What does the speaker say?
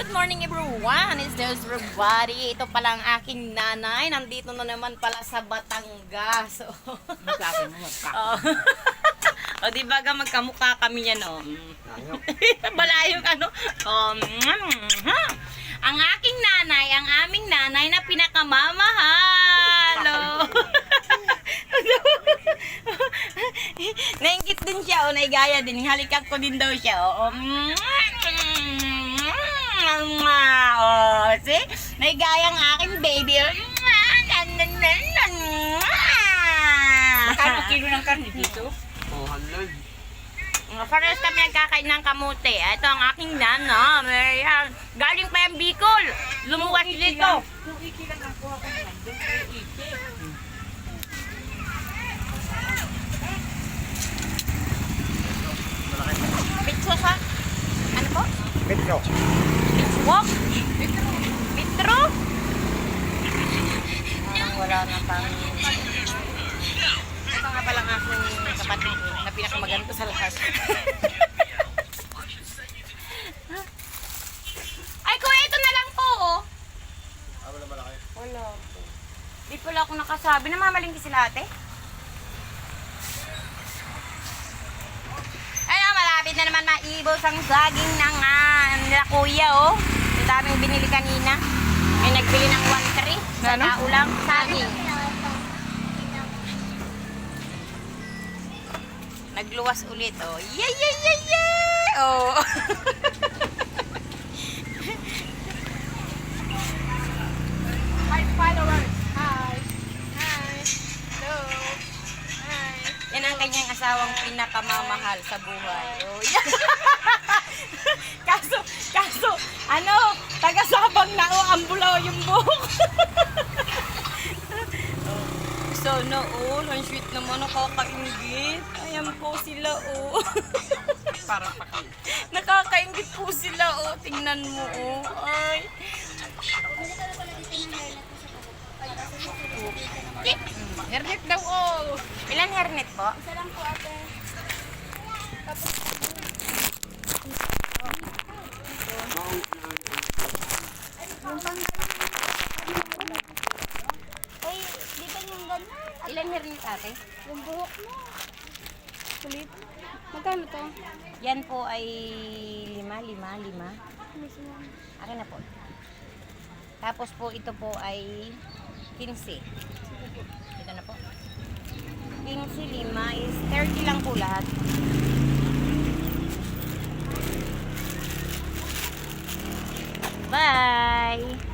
Good morning everyone! It's there's everybody. Ito pala ang aking nanay. Nandito na naman pala sa Batangas. So, Magkakain mo, oh. o di ba ga magkamukha kami yan oh. Balayog ano. Um, ang aking nanay, ang aming nanay na pinakamamahal. Oh. Nainggit din siya, o naigaya din. Halikan ko din daw siya, o. Oh, see? Naigaya ang aking baby. Magkano kilo ng karne dito? Mga Parehas kami nagkakain ng kamote. Ito ang aking nana. Ayan. Galing pa yung Bicol. Lumuwas dito. Kung iki lang ang kuha ko naman, doon ay iki. Pitso sa... Ano po? Metro. Walk? Mitro? Parang wala na pang... Ito nga palang aking kapatid na pinakamaganto sa lahat. Ay, kuya, ito na lang po, oh. Ah, wala malaki. Wala po. Di pala ako nakasabi. Namamalingki sila ate. Ayun, malapit na naman maibos ang saging ng ah, nila kuya, oh. Daming binili kanina. May nagbili ng 1-3 sa Ano? tao lang. Saging. Nagluwas ulit, oh. Yay, yay, yay, yay! Oh. Hi, followers. Hi. Hi. Hello. Hi. Yan ang kanyang asawang pinakamamahal sa buhay. Oh, yan. kaso, kaso, ano, taga-sabang na oh, ang bulaw yung buhok. So, no, oh, ang sweet naman, nakakaingit. Ayan po sila, oh. Parang pakil. nakakaingit po sila, oh. Tingnan mo, oh. Ay. Hernet daw, oh. Ilan hernet po? Isa lang po ate. Ay, di ba yung Ilan hernet, ate? Yung buhok mo. Kulit. Magkano to? Yan po ay lima, lima, lima. Akin na po. Tapos po ito po ay 15. Ito na po. 15, lima is 30 lang po lahat. Bye!